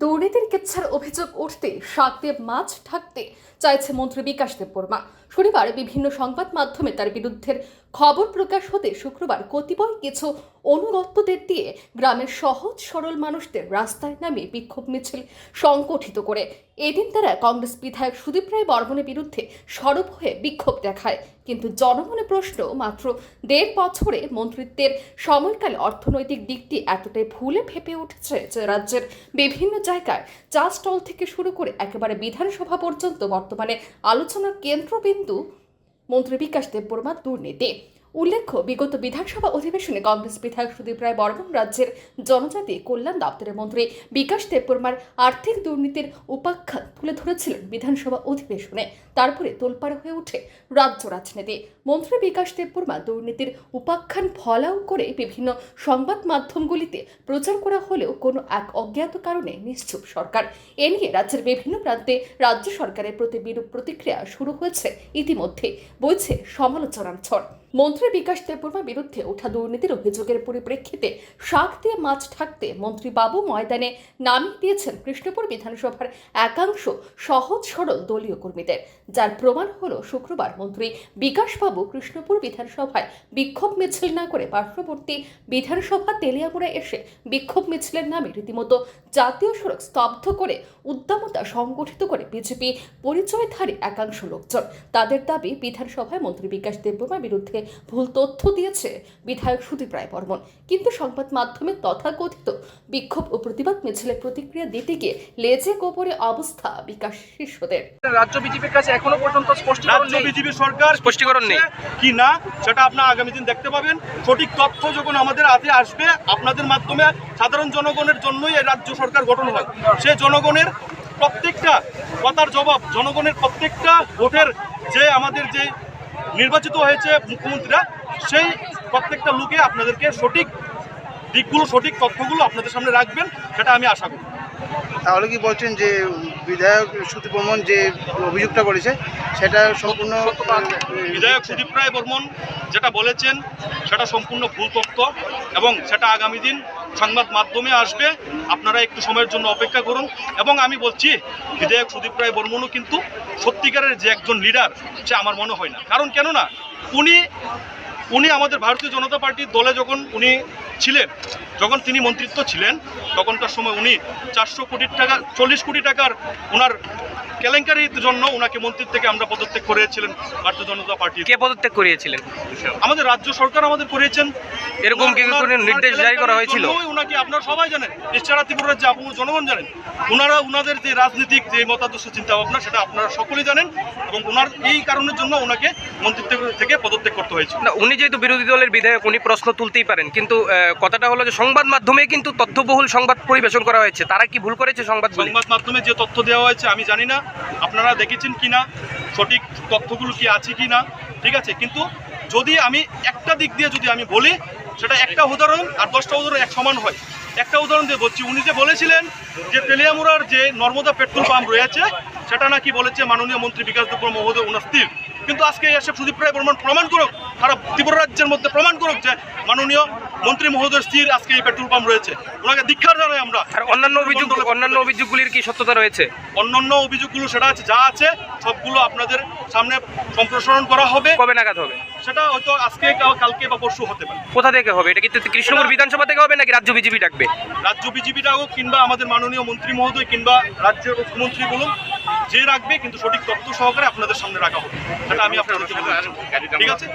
দুর্নীতির কেচ্ছার অভিযোগ উঠতে সাত মাছ ঠাকতে চাইছে মন্ত্রী বিকাশ দেববর্মা। শনিবার বিভিন্ন সংবাদ মাধ্যমে তার বিরুদ্ধের খবর প্রকাশ হতে শুক্রবার কতিপয় কিছু অনুগত্যদের দিয়ে গ্রামের সহজ সরল মানুষদের রাস্তায় নামিয়ে বিক্ষোভ মিছিল সংগঠিত করে। এদিন তারা কংগ্রেস বিধায়ক সুদীপ রায় বর্মনের বিরুদ্ধে সরব হয়ে বিক্ষোভ দেখায়। কিন্তু জনমনে প্রশ্ন, মাত্র দেড় বছরে মন্ত্রিত্বের সময়কালে অর্থনৈতিক দিকটি এতটাই ভুলে ফেপে উঠেছে যে রাজ্যের বিভিন্ন জায়গায় চা স্টল থেকে শুরু করে একেবারে বিধানসভা পর্যন্ত বর্তমানে আলোচনার কেন্দ্রবিন্দু মন্ত্রী বিকাশ দেববর্মা দুর্নীতি। উল্লেখ্য, বিগত বিধানসভা অধিবেশনে কংগ্রেস বিধায়ক সুদীপ রায় বর্মন রাজ্যের জনজাতি কল্যাণ দপ্তরের মন্ত্রী বিকাশ দেববর্মার আর্থিক দুর্নীতির উপাখ্যান তুলে ধরেছিলেন বিধানসভা অধিবেশনে। তারপরে তোলপাড় হয়ে ওঠে রাজ্য রাজনীতি। মন্ত্রী বিকাশ দেববর্মা দুর্নীতির উপাখ্যান ফলাও করে বিভিন্ন সংবাদ মাধ্যমগুলিতে প্রচার করা হলেও কোনো এক অজ্ঞাত কারণে নিশ্চুপ সরকার। এ নিয়ে রাজ্যের বিভিন্ন প্রান্তে রাজ্য সরকারের প্রতি বিরূপ প্রতিক্রিয়া শুরু হয়েছে ইতিমধ্যে বইছে সমালোচনার ঝড়। মন্ত্রী বিকাশ দেববর্মার বিরুদ্ধে ওঠা দুর্নীতির অভিযোগের পরিপ্রেক্ষিতে শাক দিয়ে মাছ ঠাকতে মন্ত্রী বাবু ময়দানে নামিয়ে দিয়েছেন কৃষ্ণপুর বিধানসভার একাংশ সহজ সরল দলীয় কর্মীদের। যার প্রমাণ হল শুক্রবার মন্ত্রী বিকাশবাবু কৃষ্ণপুর বিধানসভায় বিক্ষোভ মিছিল না করে পার্শ্ববর্তী বিধানসভা তেলিয়ামুড়ায় এসে বিক্ষোভ মিছিলের নামে রীতিমতো জাতীয় সড়ক স্তব্ধ করে উদ্যমতা সংগঠিত করে বিজেপি পরিচয়ধারী একাংশ লোকজন। তাদের দাবি, বিধানসভায় মন্ত্রী বিকাশ দেববর্মার বিরুদ্ধে ভুল তথ্য দিয়েছে বিধায়ক সুদীপ রায় বর্মন। কিন্তু সংবাদ মাধ্যমে তথাকথিত বিক্ষোভ ও প্রতিবাদ মিছিলের প্রতিক্রিয়া দিতে গিয়ে লেজে গোপরে অবস্থা বিকাশ শিষ্যদের রাজ্য বিজেপির কাছে এখনও পর্যন্ত স্পষ্টীকরণ রাজ্য নেই। বিজেপি সরকার স্পষ্টীকরণ নেই। কি না সেটা আপনার আগামী দিন দেখতে পাবেন। সঠিক তথ্য যখন আমাদের হাতে আসবে আপনাদের মাধ্যমে সাধারণ জনগণের জন্যই এই রাজ্য সরকার গঠন হয়। সে জনগণের প্রত্যেকটা কথার জবাব জনগণের প্রত্যেকটা ভোটের যে আমাদের যে নির্বাচিত হয়েছে মুখ্যমন্ত্রীরা সেই প্রত্যেকটা লোকে আপনাদেরকে সঠিক দিকগুলো সঠিক তথ্যগুলো আপনাদের সামনে রাখবেন সেটা আমি আশা করি। তাহলে কি বলছেন যে বিধায়ক সুদীপ বর্মন যে অভিযোগটা করেছে সেটা সম্পূর্ণ বিধায়ক সুদীপ রায় বর্মন যেটা বলেছেন সেটা সম্পূর্ণ ভুল তথ্য এবং সেটা আগামী দিন সংবাদ মাধ্যমে আসবে, আপনারা একটু সময়ের জন্য অপেক্ষা করুন। এবং আমি বলছি, বিধায়ক সুদীপ রায় বর্মনও কিন্তু সত্যিকারের যে একজন লিডার সে আমার মনে হয় না। কারণ কেন না উনি উনি আমাদের ভারতীয় জনতা পার্টির দলে যখন উনি ছিলেন, যখন তিনি মন্ত্রিত্ব ছিলেন তখনকার সময় উনি চারশো কোটি টাকা চল্লিশ কোটি টাকার ওনার কেলেঙ্কারির জন্য ওনাকে মন্ত্রী থেকে আমরা পদত্যাগ করেছিলেন ভারতীয় জনতা পার্টি। কে পদত্যাগ করিয়েছিলেন? আমাদের রাজ্য সরকার আমাদের করিয়েছেন। এরকম কি ওনার- কোনো নির্দেশ জারি করা হয়েছিল? ওনাকে আপনারা সবাই জানেন এছাড়া ত্রিপুরার যে আপনার জনগণ জানেন। ওনারা ওনাদের যে রাজনৈতিক যে মতাদর্শ চিন্তা ভাবনা সেটা আপনারা সকলেই জানেন এবং ওনার এই কারণের জন্য ওনাকে মন্ত্রিত্ব থেকে পদত্যাগ করতে হয়েছিল। না উনি যেহেতু বিরোধী দলের বিধায়ক উনি প্রশ্ন তুলতেই পারেন। কিন্তু কথাটা হলো যে সংবাদ মাধ্যমে কিন্তু তথ্যবহুল সংবাদ পরিবেশন করা হয়েছে, তারা কি ভুল করেছে সংবাদ সংবাদ মাধ্যমে যে তথ্য দেওয়া হয়েছে, আমি জানি না। আপনারা দেখেছেন কি না সঠিক তথ্যগুলো কি আছে কি না ঠিক আছে, কিন্তু যদি আমি একটা দিক দিয়ে যদি আমি বলি, সেটা একটা উদাহরণ আর দশটা উদাহরণ এক সমান হয়। একটা উদাহরণ দিয়ে বলছি, উনি যে বলেছিলেন যে তেলিয়ামুড়ার যে নর্মদা পেট্রোল পাম্প রয়েছে, সেটা নাকি বলেছে মাননীয় মন্ত্রী বিকাশ দেব মহোদয় ওনার স্থির কিন্তু আজকে এসে সুদীপ রায় বর্মন প্রমাণ করুক সারা ত্রিপুরা রাজ্যের মধ্যে প্রমাণ করুক যে মাননীয় মন্ত্রী মহোদয় স্থির আজকে এই পেট্রোল পাম্প রয়েছে। ওনাকে দীক্ষার জানাই আমরা। আর অন্যান্য অভিযোগ অন্যান্য অভিযোগগুলির কি সত্যতা রয়েছে? অন্যান্য অভিযোগগুলো সেটা আছে যা আছে সবগুলো আপনাদের সামনে সম্প্রসারণ করা হবে। কবে নাগাদ হবে? সেটা হয়তো আজকে কালকে বা পরশু হতে পারে। কোথা থেকে হবে? এটা কি কৃষ্ণপুর বিধানসভা থেকে হবে নাকি রাজ্য বিজেপি ডাকবে? রাজ্য বিজেপিটা হোক কিংবা আমাদের মাননীয় মন্ত্রী মহোদয় কিংবা রাজ্যের মুখ্যমন্ত্রী বলুন যে রাখবে কিন্তু সঠিক তথ্য সহকারে আপনাদের সামনে রাখা হবে। সেটা আমি আপনাদেরকে ঠিক আছে?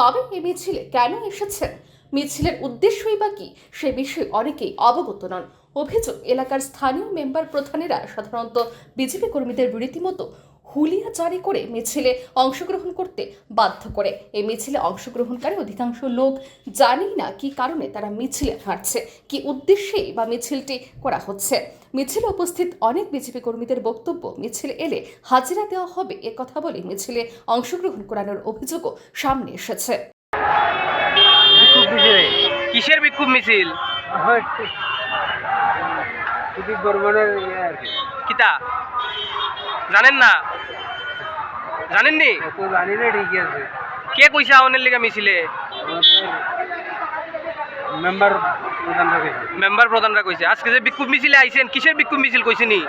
তবে এই মিছিলে কেন এসেছেন? মিছিলের উদ্দেশ্যই বা কি? সে বিষয়ে অনেকেই অবগত নন। অভিযোগ এলাকার স্থানীয় মেম্বার প্রধানেরা সাধারণত বিজেপি কর্মীদের রীতিমতো হুলিয়া জারি করে মিছিলে অংশগ্রহণ করতে বাধ্য করে। এই মিছিলে অংশগ্রহণকারী অধিকাংশ লোক জানেই না কি কারণে তারা মিছিলে হাঁটছে কি উদ্দেশ্যেই বা মিছিলটি করা হচ্ছে। মিছিলে উপস্থিত অনেক বিজেপি কর্মীদের বক্তব্য মিছিলে এলে হাজিরা দেওয়া হবে এ কথা বলে মিছিলে অংশগ্রহণ করানোর অভিযোগও সামনে এসেছে। কিসের বিক্ষোভ মিছিল? ইয়ে কিতা? জানেন না? জানেননি? জানি না ঠিকই আছে। কে কইছে আওনের লিগা মিছিলে? মেম্বার প্রধানরা কইছে মেম্বার প্রধানরা কইছে আজকে যে বিক্ষোভ মিছিলে আইছেন কিসের বিক্ষোভ মিছিল কইছিনি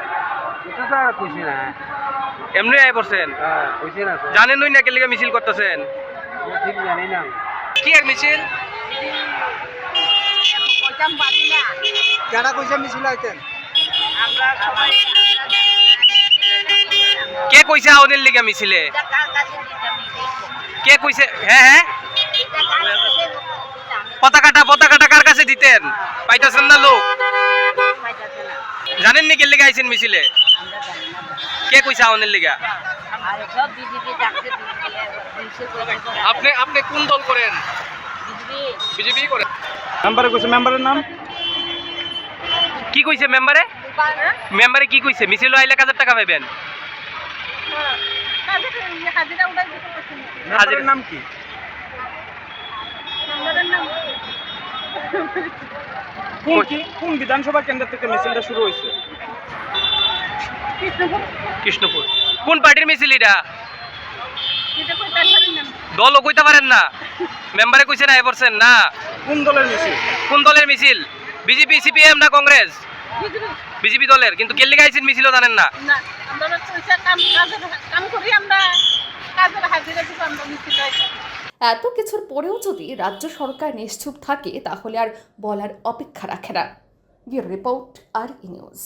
এটা তো আর কইছে না। এমনি আই পড়ছেন হ্যাঁ কইছে না জানেন নই না কেলিগা মিছিল করতেছেন ঠিক জানি না। কি এক মিছিল? কেডা কইছে মিছিল আইতেন? কে কইছে আউনের লিগা মিছিলে? কে কইছে? হ্যাঁ হ্যাঁ পতাকাটা পতাকাটা কার কাছে দিতেন? পাইতেছেন না লোক? জানেন নি কেলিগা আইছেন মিছিলে? কে কইছে আউনের লিগা? আপনি আপনি কোন দল করেন? বিজেপি করেন। মেম্বারে কইছে মেম্বারের নাম? কি কইছে মেম্বারে? মেম্বারে কি কইছে? মিছিল আইলে কাজের টাকা পাইবেন। নাম কি? কোন কি? কোন বিধানসভা কেন্দ্র থেকে মিছিলটা শুরু হয়েছে? কৃষ্ণপুর। কোন পার্টির মিছিল এটা? দলও কইতে পারেন না। মেম্বারে কইছে না এবরছেন না। কোন দলের মিছিল? কোন দলের মিছিল? বিজেপি সিপিএম না কংগ্রেস? বিজেপি দলের কিন্তু কেল্লি গাইছেন মিছিল জানেন না। এত কিছুর পরেও যদি রাজ্য সরকার নিশ্চুপ থাকে তাহলে আর বলার অপেক্ষা রাখে না। রিপোর্ট আর ই নিউজ।